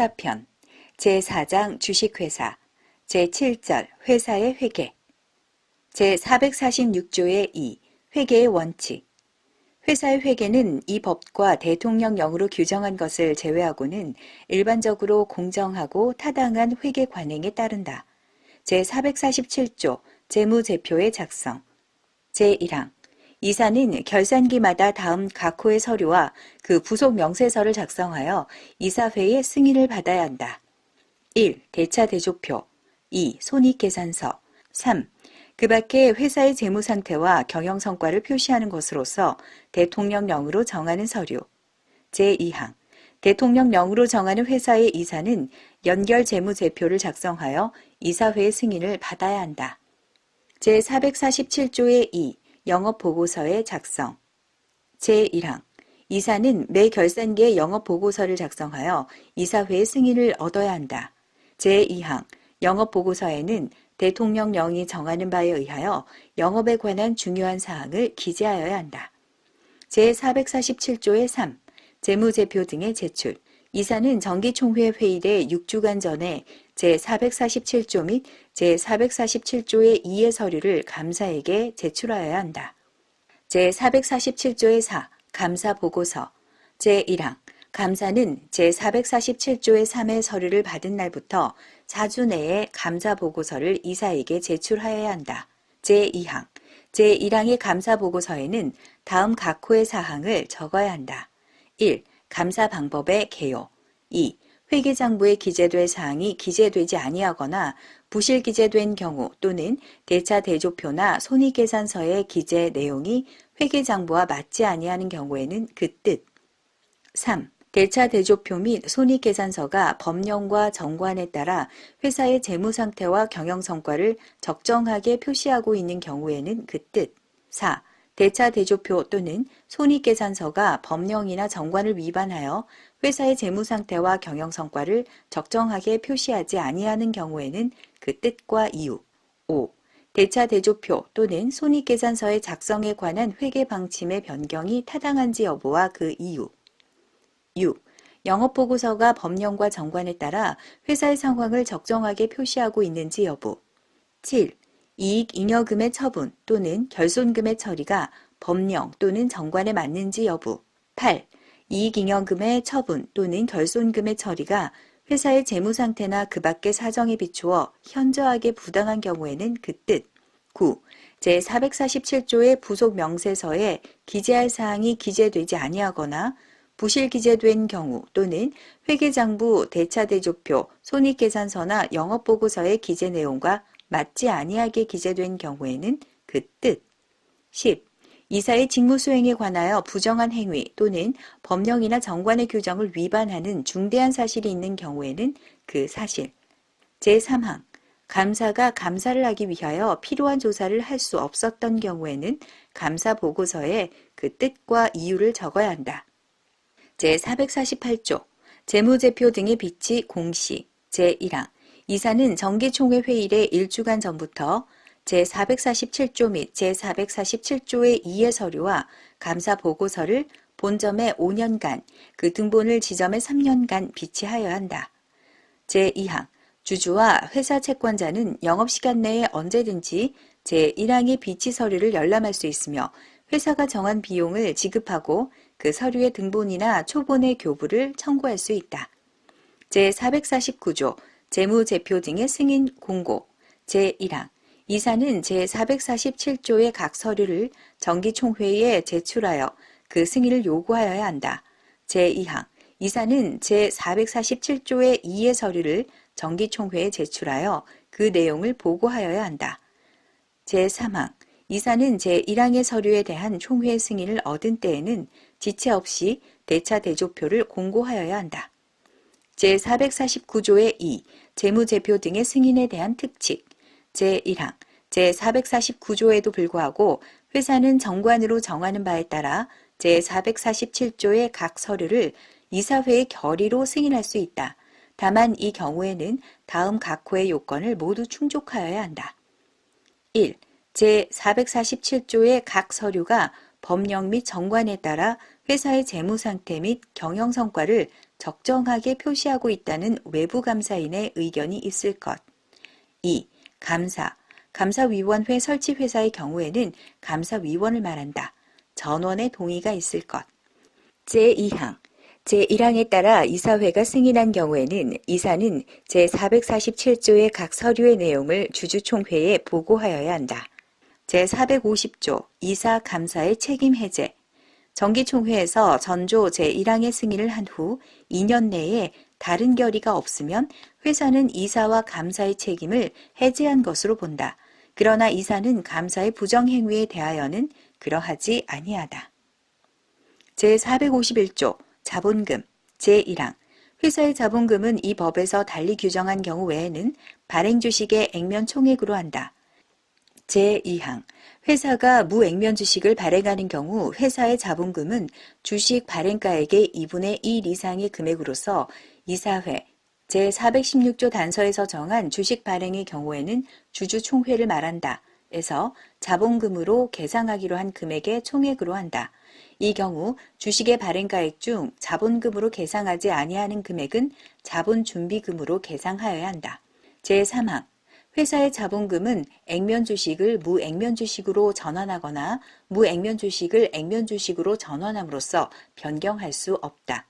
회사편 제4장 주식회사 제7절 회사의 회계 제446조의 2 회계의 원칙. 회사의 회계는 이 법과 대통령령으로 규정한 것을 제외하고는 일반적으로 공정하고 타당한 회계 관행에 따른다. 제447조 재무제표의 작성. 제1항 이사는 결산기마다 다음 각 호의 서류와 그 부속 명세서를 작성하여 이사회의 승인을 받아야 한다. 1. 대차 대조표 2. 손익계산서 3. 그 밖에 회사의 재무 상태와 경영 성과를 표시하는 것으로서 대통령령으로 정하는 서류. 제2항 대통령령으로 정하는 회사의 이사는 연결 재무제표를 작성하여 이사회의 승인을 받아야 한다. 제447조의 2 영업 보고서의 작성. 제1항. 이사는 매 결산기에 영업 보고서를 작성하여 이사회의 승인을 얻어야 한다. 제2항. 영업 보고서에는 대통령령이 정하는 바에 의하여 영업에 관한 중요한 사항을 기재하여야 한다. 제447조의 3 재무제표 등의 제출. 이사는 정기총회 회의대 6주간 전에 제447조 및 제447조의 2의 서류를 감사에게 제출하여야 한다. 제447조의 4 감사 보고서 제1항 감사는 제447조의 3의 서류를 받은 날부터 4주 내에 감사 보고서를 이사에게 제출하여야 한다. 제2항 제1항의 감사 보고서에는 다음 각 호의 사항을 적어야 한다. 1. 감사 방법의 개요 2. 회계장부에 기재될 사항이 기재되지 아니하거나 부실 기재된 경우 또는 대차 대조표나 손익계산서의 기재 내용이 회계장부와 맞지 아니하는 경우에는 그 뜻. 3. 대차 대조표 및 손익계산서가 법령과 정관에 따라 회사의 재무 상태와 경영 성과를 적정하게 표시하고 있는 경우에는 그 뜻. 4. 대차 대조표 또는 손익계산서가 법령이나 정관을 위반하여 회사의 재무 상태와 경영 성과를 적정하게 표시하지 아니하는 경우에는 그 뜻과 이유. 5. 대차 대조표 또는 손익계산서의 작성에 관한 회계 방침의 변경이 타당한지 여부와 그 이유. 6. 영업보고서가 법령과 정관에 따라 회사의 상황을 적정하게 표시하고 있는지 여부. 7. 이익 잉여금의 처분 또는 결손금의 처리가 법령 또는 정관에 맞는지 여부. 8. 이익 잉여금의 처분 또는 결손금의 처리가 회사의 재무 상태나 그 밖의 사정에 비추어 현저하게 부당한 경우에는 그 뜻. 9. 제447조의 부속 명세서에 기재할 사항이 기재되지 아니하거나 부실 기재된 경우 또는 회계장부 대차대조표, 손익계산서나 영업보고서의 기재 내용과 맞지 아니하게 기재된 경우에는 그 뜻. 10. 이사의 직무 수행에 관하여 부정한 행위 또는 법령이나 정관의 규정을 위반하는 중대한 사실이 있는 경우에는 그 사실. 제3항. 감사가 감사를 하기 위하여 필요한 조사를 할 수 없었던 경우에는 감사 보고서에 그 뜻과 이유를 적어야 한다. 제448조. 재무제표 등의 비치 공시. 제1항. 이사는 정기총회 회의일에 일주간 전부터 제447조 및 제447조의 2의 서류와 감사 보고서를 본점에 5년간, 그 등본을 지점에 3년간 비치하여야 한다. 제2항 주주와 회사 채권자는 영업시간 내에 언제든지 제1항의 비치 서류를 열람할 수 있으며 회사가 정한 비용을 지급하고 그 서류의 등본이나 초본의 교부를 청구할 수 있다. 제449조 재무제표 등의 승인 공고 제1항 이사는 제447조의 각 서류를 정기총회에 제출하여 그 승인을 요구하여야 한다. 제2항 이사는 제447조의 2의 서류를 정기총회에 제출하여 그 내용을 보고하여야 한다. 제3항 이사는 제1항의 서류에 대한 총회 승인을 얻은 때에는 지체 없이 대차 대조표를 공고하여야 한다. 제449조의 2 재무제표 등의 승인에 대한 특칙 제1항 제449조에도 불구하고 회사는 정관으로 정하는 바에 따라 제447조의 각 서류를 이사회의 결의로 승인할 수 있다. 다만 이 경우에는 다음 각 호의 요건을 모두 충족하여야 한다. 1. 제447조의 각 서류가 법령 및 정관에 따라 회사의 재무 상태 및 경영 성과를 적정하게 표시하고 있다는 외부 감사인의 의견이 있을 것. 2. 감사. 감사위원회 설치 회사의 경우에는 감사위원을 말한다. 전원의 동의가 있을 것. 제2항. 제1항에 따라 이사회가 승인한 경우에는 이사는 제447조의 각 서류의 내용을 주주총회에 보고하여야 한다. 제450조 이사 감사의 책임 해제. 정기총회에서 전조 제1항의 승인을 한 후 2년 내에 다른 결의가 없으면 회사는 이사와 감사의 책임을 해제한 것으로 본다. 그러나 이사는 감사의 부정행위에 대하여는 그러하지 아니하다. 제451조 자본금 제1항 회사의 자본금은 이 법에서 달리 규정한 경우 외에는 발행 주식의 액면 총액으로 한다. 제2항 회사가 무액면 주식을 발행하는 경우 회사의 자본금은 주식 발행가액의 2분의 1 이상의 금액으로서 이사회 제416조 단서에서 정한 주식 발행의 경우에는 주주 총회를 말한다. 에서 자본금으로 계상하기로 한 금액의 총액으로 한다. 이 경우 주식의 발행가액 중 자본금으로 계상하지 아니하는 금액은 자본준비금으로 계상하여야 한다. 제3항 회사의 자본금은 액면 주식을 무액면 주식으로 전환하거나 무액면 주식을 액면 주식으로 전환함으로써 변경할 수 없다.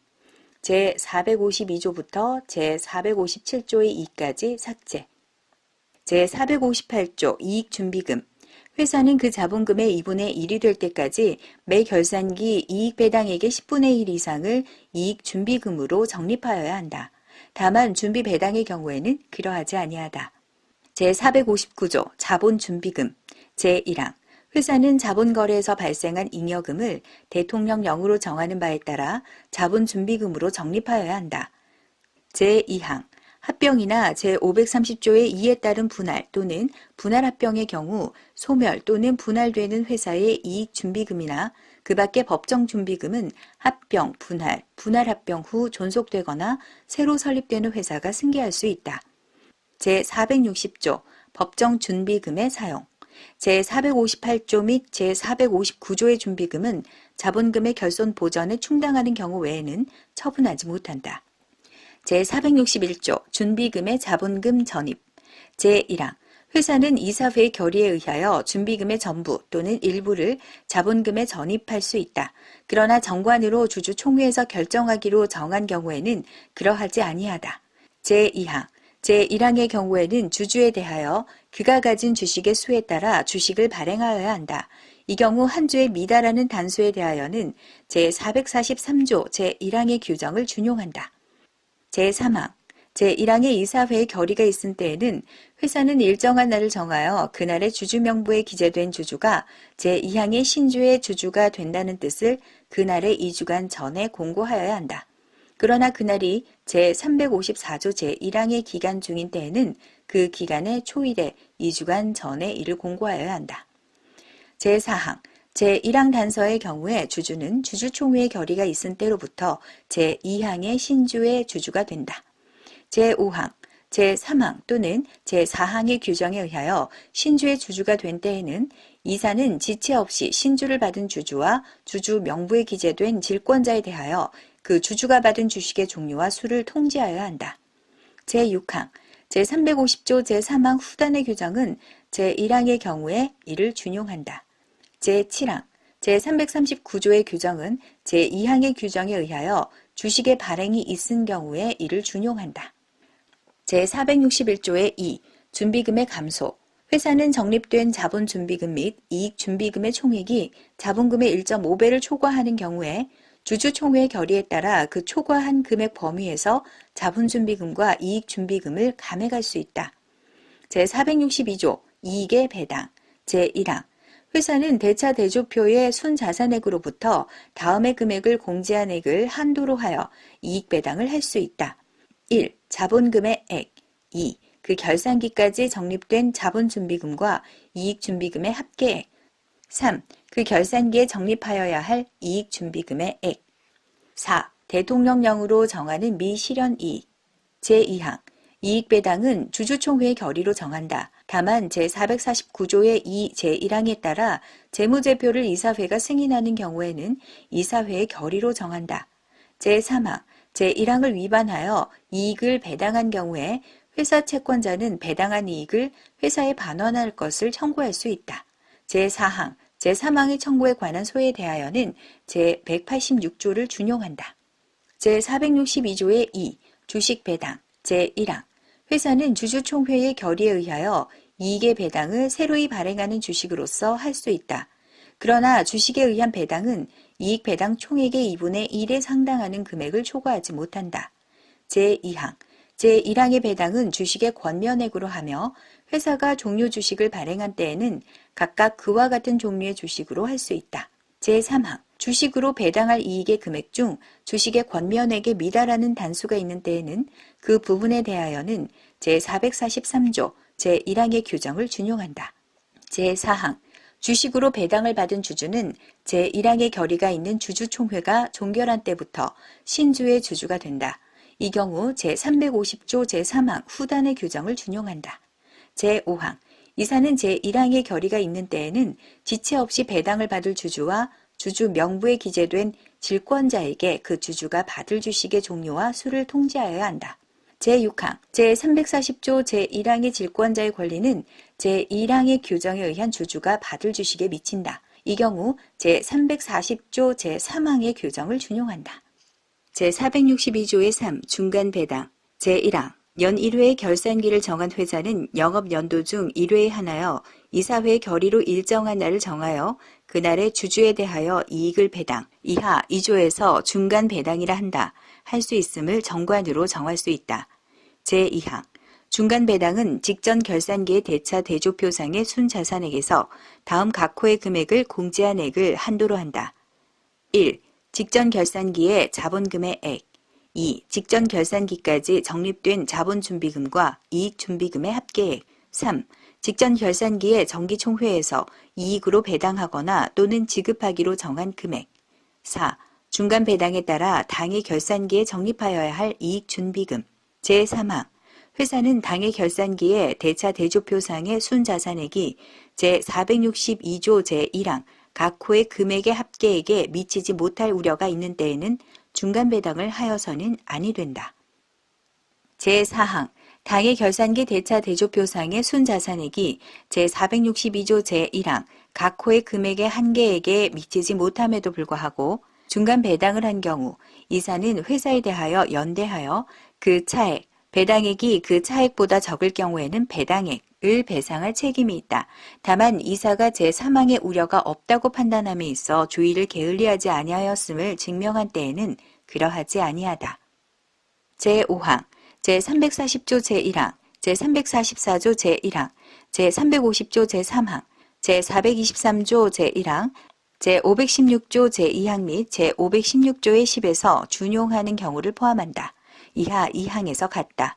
제452조부터 제457조의 2까지 삭제. 제458조 이익준비금 회사는 그 자본금의 2분의 1이 될 때까지 매 결산기 이익 배당액의 10분의 1 이상을 이익 준비금으로 적립하여야 한다. 다만 준비 배당의 경우에는 그러하지 아니하다. 제459조 자본준비금 제1항 회사는 자본거래에서 발생한 잉여금을 대통령령으로 정하는 바에 따라 자본준비금으로 적립하여야 한다. 제2항 합병이나 제530조의 2에 따른 분할 또는 분할합병의 경우 소멸 또는 분할되는 회사의 이익준비금이나 그 밖의 법정준비금은 합병, 분할, 분할합병 후 존속되거나 새로 설립되는 회사가 승계할 수 있다. 제460조 법정준비금의 사용 제458조 및 제459조의 준비금은 자본금의 결손 보전에 충당하는 경우 외에는 처분하지 못한다. 제461조 준비금의 자본금 전입 제1항 회사는 이사회의 결의에 의하여 준비금의 전부 또는 일부를 자본금에 전입할 수 있다. 그러나 정관으로 주주총회에서 결정하기로 정한 경우에는 그러하지 아니하다. 제2항 제1항의 경우에는 주주에 대하여 그가 가진 주식의 수에 따라 주식을 발행하여야 한다. 이 경우 한 주에 미달하는 단수에 대하여는 제443조 제1항의 규정을 준용한다. 제3항 제1항의 이사회의 결의가 있은 때에는 회사는 일정한 날을 정하여 그날의 주주 명부에 기재된 주주가 제2항의 신주의 주주가 된다는 뜻을 그날의 2주간 전에 공고하여야 한다. 그러나 그날이 제354조 제1항의 기간 중인 때에는 그 기간의 초일에 2주간 전에 이를 공고하여야 한다. 제4항 제1항 단서의 경우에 주주는 주주총회의 결의가 있은 때로부터 제2항의 신주의 주주가 된다. 제5항, 제3항 또는 제4항의 규정에 의하여 신주의 주주가 된 때에는 이사는 지체 없이 신주를 받은 주주와 주주 명부에 기재된 질권자에 대하여 그 주주가 받은 주식의 종류와 수를 통지하여야 한다. 제6항, 제350조 제3항 후단의 규정은 제1항의 경우에 이를 준용한다. 제7항, 제339조의 규정은 제2항의 규정에 의하여 주식의 발행이 있은 경우에 이를 준용한다. 제461조의 2. 준비금의 감소. 회사는 적립된 자본준비금 및 이익준비금의 총액이 자본금의 1.5배를 초과하는 경우에 주주총회 결의에 따라 그 초과한 금액 범위에서 자본준비금과 이익준비금을 감액할 수 있다. 제462조 이익의 배당 제1항 회사는 대차 대조표의 순자산액으로부터 다음의 금액을 공제한 액을 한도로 하여 이익 배당을 할 수 있다. 1. 자본금의 액 2. 그 결산기까지 적립된 자본준비금과 이익준비금의 합계액 3. 그 결산기에 적립하여야 할 이익 준비금의 액 4. 대통령령으로 정하는 미실현 이익 제2항 이익 배당은 주주총회의 결의로 정한다. 다만 제449조의 2 제1항에 따라 재무제표를 이사회가 승인하는 경우에는 이사회의 결의로 정한다. 제3항 제1항을 위반하여 이익을 배당한 경우에 회사 채권자는 배당한 이익을 회사에 반환할 것을 청구할 수 있다. 제4항 제3항의 청구에 관한 소에 대하여는 제186조를 준용한다. 제462조의 2 주식 배당 제1항 회사는 주주총회의 결의에 의하여 이익의 배당을 새로이 발행하는 주식으로서 할 수 있다. 그러나 주식에 의한 배당은 이익 배당 총액의 2분의 1에 상당하는 금액을 초과하지 못한다. 제2항 제1항의 배당은 주식의 권면액으로 하며 회사가 종료 주식을 발행한 때에는 각각 그와 같은 종류의 주식으로 할 수 있다. 제3항 주식으로 배당할 이익의 금액 중 주식의 권면액에 미달하는 단수가 있는 때에는 그 부분에 대하여는 제443조 제1항의 규정을 준용한다. 제4항 주식으로 배당을 받은 주주는 제1항의 결의가 있는 주주총회가 종결한 때부터 신주의 주주가 된다. 이 경우 제350조 제3항 후단의 규정을 준용한다. 제5항 이사는 제1항의 결의가 있는 때에는 지체 없이 배당을 받을 주주와 주주 명부에 기재된 질권자에게 그 주주가 받을 주식의 종류와 수를 통지하여야 한다. 제6항 제340조 제1항의 질권자의 권리는 제1항의 규정에 의한 주주가 받을 주식에 미친다. 이 경우 제340조 제3항의 규정을 준용한다. 제462조의 3 중간 배당 제1항 연 1회의 결산기를 정한 회사는 영업 연도 중 1회에 하나여 이사회의 결의로 일정한 날을 정하여 그날의 주주에 대하여 이익을 배당 이하 2조에서 중간 배당이라 한다. 할 수 있음을 정관으로 정할 수 있다. 제2항 중간 배당은 직전 결산기의 대차 대조표상의 순자산액에서 다음 각 호의 금액을 공제한 액을 한도로 한다. 1. 직전 결산기의 자본금의 액 2. 직전 결산기까지 적립된 자본준비금과 이익준비금의 합계액 3. 직전 결산기의 정기총회에서 이익으로 배당하거나 또는 지급하기로 정한 금액 4. 중간 배당에 따라 당의 결산기에 적립하여야 할 이익준비금 제3항 회사는 당의 결산기에 대차 대조표상의 순자산액이 제462조 제1항 각 호의 금액의 합계액에 미치지 못할 우려가 있는 때에는 중간 배당을 하여서는 아니 된다. 제4항 당의 결산기 대차 대조표상의 순자산액이 제462조 제1항 각 호의 금액의 한계액에 미치지 못함에도 불구하고 중간 배당을 한 경우 이사는 회사에 대하여 연대하여 그 차액, 배당액이 그 차액보다 적을 경우에는 배당액을 배상할 책임이 있다. 다만 이사가 제3항의 우려가 없다고 판단함에 있어 주의를 게을리하지 아니하였음을 증명한 때에는 그러하지 아니하다. 제5항 제340조 제1항 제344조 제1항 제350조 제3항 제423조 제1항 제516조 제2항 및 제516조의 10에서 준용하는 경우를 포함한다. 이하 2항에서 같다.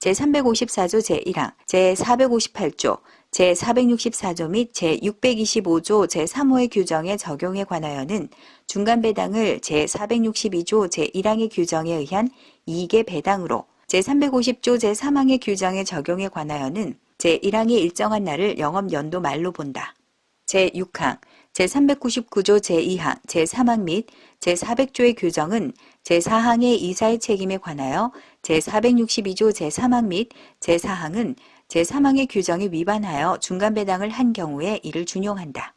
제354조 제1항, 제458조, 제464조 및 제625조 제3호의 규정의 적용에 관하여는 중간 배당을 제462조 제1항의 규정에 의한 이익의 배당으로 제350조 제3항의 규정의 적용에 관하여는 제1항의 일정한 날을 영업 연도 말로 본다. 제6항, 제399조 제2항, 제3항 및 제400조의 규정은 제4항의 이사의 책임에 관하여 제462조 제3항 및 제4항은 제3항의 규정에 위반하여 중간 배당을 한 경우에 이를 준용한다.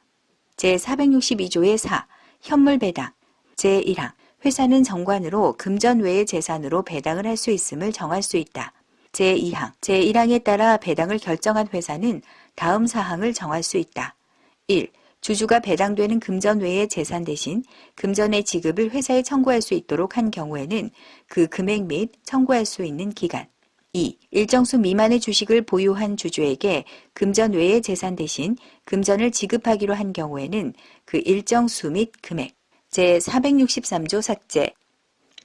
제462조의 4. 현물 배당 제1항 회사는 정관으로 금전 외의 재산으로 배당을 할 수 있음을 정할 수 있다. 제2항 제1항에 따라 배당을 결정한 회사는 다음 사항을 정할 수 있다. 1. 주주가 배당되는 금전 외의 재산 대신 금전의 지급을 회사에 청구할 수 있도록 한 경우에는 그 금액 및 청구할 수 있는 기간. 2. 일정 수 미만의 주식을 보유한 주주에게 금전 외의 재산 대신 금전을 지급하기로 한 경우에는 그 일정 수 및 금액. 제463조 삭제.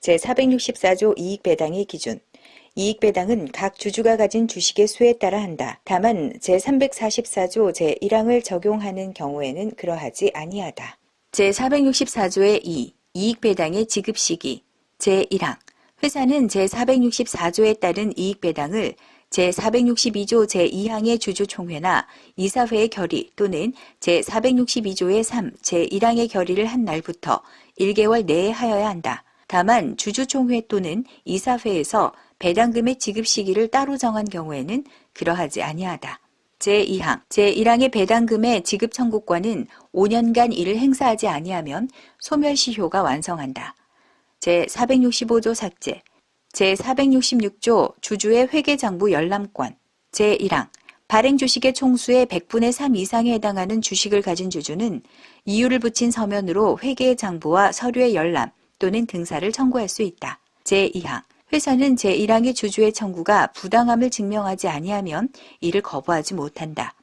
제464조 이익배당의 기준. 이익 배당은 각 주주가 가진 주식의 수에 따라 한다. 다만 제344조 제1항을 적용하는 경우에는 그러하지 아니하다. 제464조의 2. 이익 배당의 지급 시기 제1항 회사는 제464조에 따른 이익 배당을 제462조 제2항의 주주총회나 이사회의 결의 또는 제462조의 3 제1항의 결의를 한 날부터 1개월 내에 하여야 한다. 다만 주주총회 또는 이사회에서 배당금의 지급 시기를 따로 정한 경우에는 그러하지 아니하다. 제2항, 제1항의 배당금의 지급 청구권은 5년간 이를 행사하지 아니하면 소멸시효가 완성한다. 제465조 삭제, 제466조 주주의 회계장부 열람권, 제1항, 발행 주식의 총수의 100분의 3 이상에 해당하는 주식을 가진 주주는 이유를 붙인 서면으로 회계 장부와 서류의 열람 또는 등사를 청구할 수 있다. 제2항, 회사는 제1항의 주주의 청구가 부당함을 증명하지 아니하면 이를 거부하지 못한다.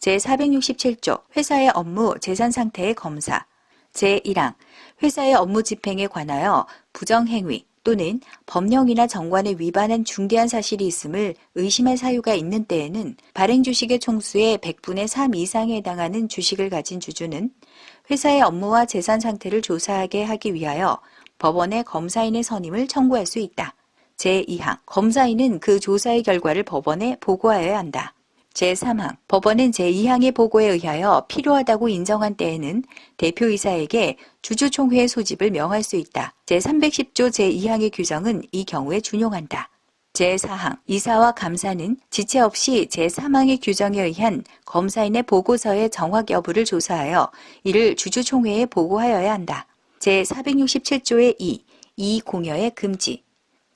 제467조 회사의 업무 재산 상태의 검사 제1항 회사의 업무 집행에 관하여 부정행위 또는 법령이나 정관에 위반한 중대한 사실이 있음을 의심할 사유가 있는 때에는 발행 주식의 총수의 100분의 3 이상에 해당하는 주식을 가진 주주는 회사의 업무와 재산 상태를 조사하게 하기 위하여 법원의 검사인의 선임을 청구할 수 있다. 제2항 검사인은 그 조사의 결과를 법원에 보고하여야 한다. 제3항 법원은 제2항의 보고에 의하여 필요하다고 인정한 때에는 대표이사에게 주주총회의 소집을 명할 수 있다. 제310조 제2항의 규정은 이 경우에 준용한다. 제4항 이사와 감사는 지체 없이 제3항의 규정에 의한 검사인의 보고서의 정확 여부를 조사하여 이를 주주총회에 보고하여야 한다. 제467조의 2. 이 공여의 금지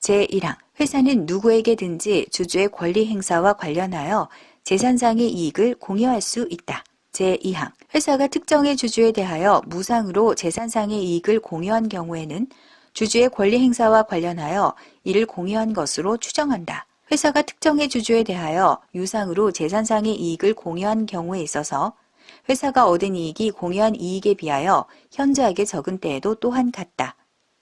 제1항 회사는 누구에게든지 주주의 권리 행사와 관련하여 재산상의 이익을 공여할 수 있다. 제2항 회사가 특정의 주주에 대하여 무상으로 재산상의 이익을 공여한 경우에는 주주의 권리 행사와 관련하여 이를 공여한 것으로 추정한다. 회사가 특정의 주주에 대하여 유상으로 재산상의 이익을 공여한 경우에 있어서 회사가 얻은 이익이 공여한 이익에 비하여 현저하게 적은 때에도 또한 같다.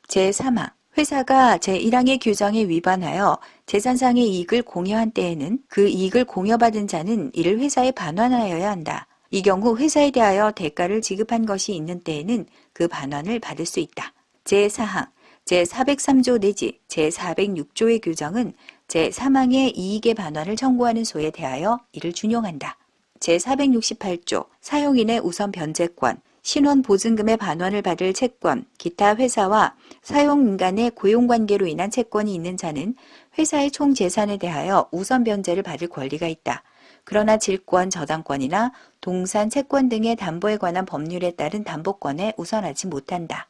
제3항 회사가 제1항의 규정에 위반하여 재산상의 이익을 공여한 때에는 그 이익을 공여받은 자는 이를 회사에 반환하여야 한다. 이 경우 회사에 대하여 대가를 지급한 것이 있는 때에는 그 반환을 받을 수 있다. 제4항 제403조 내지 제406조의 규정은 제3항의 이익의 반환을 청구하는 소에 대하여 이를 준용한다. 제468조 사용인의 우선 변제권 신원 보증금의 반환을 받을 채권, 기타 회사와 사용인간의 고용관계로 인한 채권이 있는 자는 회사의 총 재산에 대하여 우선 변제를 받을 권리가 있다. 그러나 질권, 저당권이나 동산, 채권 등의 담보에 관한 법률에 따른 담보권에 우선하지 못한다.